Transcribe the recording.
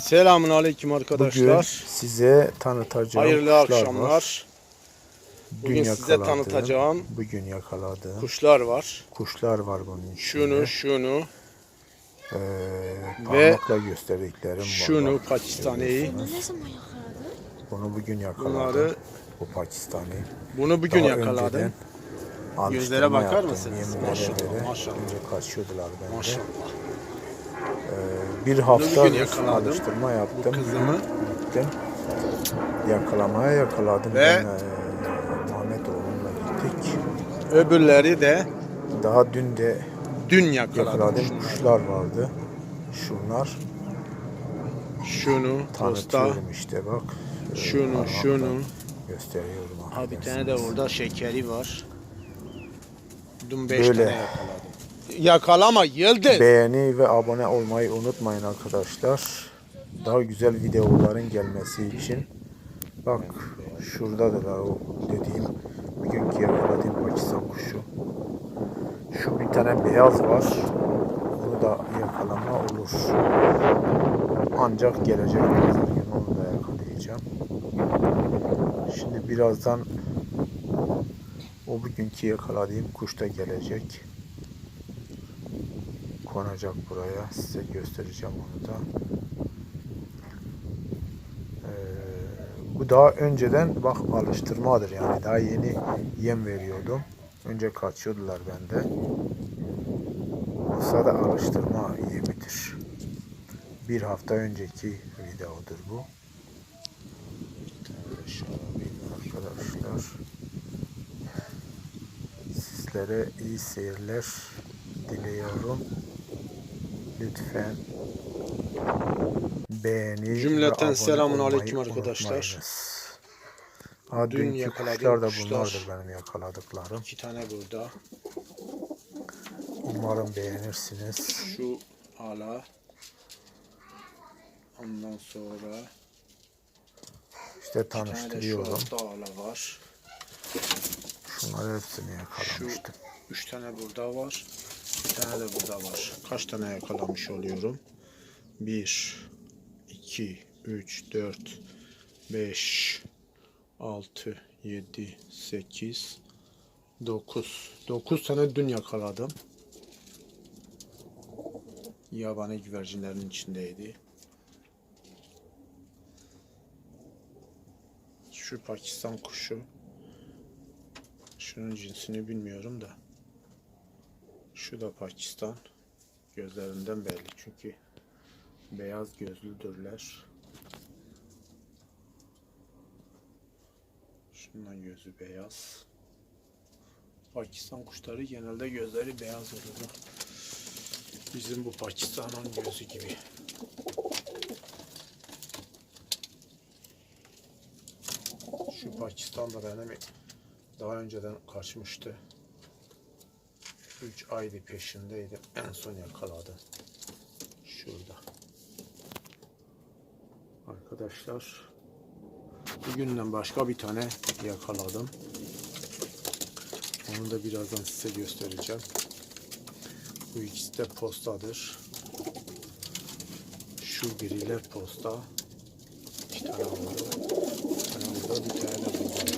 Selamun aleyküm Bugün arkadaşlar. size tanıtacağım Hayırlı kuşlar akşamlar. var. Bugün size tanıtacağım Bugün yakaladığım kuşlar var. kuşlar var bunun içinde. Şunu, şunu, Ee, Ve gösterdiklerim var. şunu. Pakistan'ı. Bunu bugün yakaladım. Bunları Bu Pakistan'ı. bunu bugün Daha yakaladım. Gözlere bakar mısınız? Maşallah, maşallah. Önce kaçıyordular bende. Maşallah. Bir hafta yakaladım. Bu yaptım. kızımı Gittim. Yakalamaya yakaladım. Ve- Ben, e, Muhammed oğlumla gittik. öbürleri de Daha dün de dün yakaladım. yakaladığım kuşlar vardı. Şunlar Şunu, posta, işte bak. Ee, şunu, şunu. Gösteriyorum. Ha bir tane de orada şekeri var. Dün 5 Böyle. tane yakaladım. Yakalama yıldız. Beğeni ve abone olmayı unutmayın arkadaşlar. Daha güzel videoların gelmesi için. Bak şuradadırlar o dediğim bugünkü yakaladığım Pakistan kuşu. Şu bir tane beyaz var. Onu da yakalama olur. Ancak gelecek pazar günü onu da yakalayacağım. Şimdi birazdan o bugünkü yakaladığım kuş da gelecek konacak buraya. Size göstereceğim onu da. Ee, bu daha önceden bak alıştırmadır yani daha yeni yem veriyordum. Önce kaçıyordular bende. Olsa da alıştırma yemidir. Bir hafta önceki videodur bu. Arkadaşlar sizlere iyi seyirler diliyorum. Lütfen beğeni Cümleten selamun aleyküm arkadaşlar. unutmayınız. Ha, Dün dünkü yakaladığım kuşlar da kuşlar. bunlardır benim yakaladıklarım. İki tane burada. Umarım beğenirsiniz. Şu ala. Ondan sonra İşte şu tanıştırıyorum. altta ala var. Şunları hepsini yakalamıştım. Üç tane burada var. Bir tane de burada var. Kaç tane yakalamış oluyorum? Bir, iki, üç, dört, beş, altı, yedi, sekiz, dokuz. Dokuz tane dün yakaladım. Yabani güvercinlerin içindeydi. Şu Pakistan kuşu. Şunun cinsini bilmiyorum da. Şu da Pakistan. Gözlerinden belli çünkü beyaz gözlüdürler. Şundan gözü beyaz. Pakistan kuşları genelde gözleri beyaz olur. Bizim bu Pakistan'ın gözü gibi. Şu Pakistan da benim daha önceden kaçmıştı. 3 aydı peşindeydim. En son yakaladı. Şurada. Arkadaşlar bugünden başka bir tane yakaladım. Onu da birazdan size göstereceğim. Bu ikisi de postadır. Şu biriler posta. İki tane oldu. Bir tane burada, bir tane de.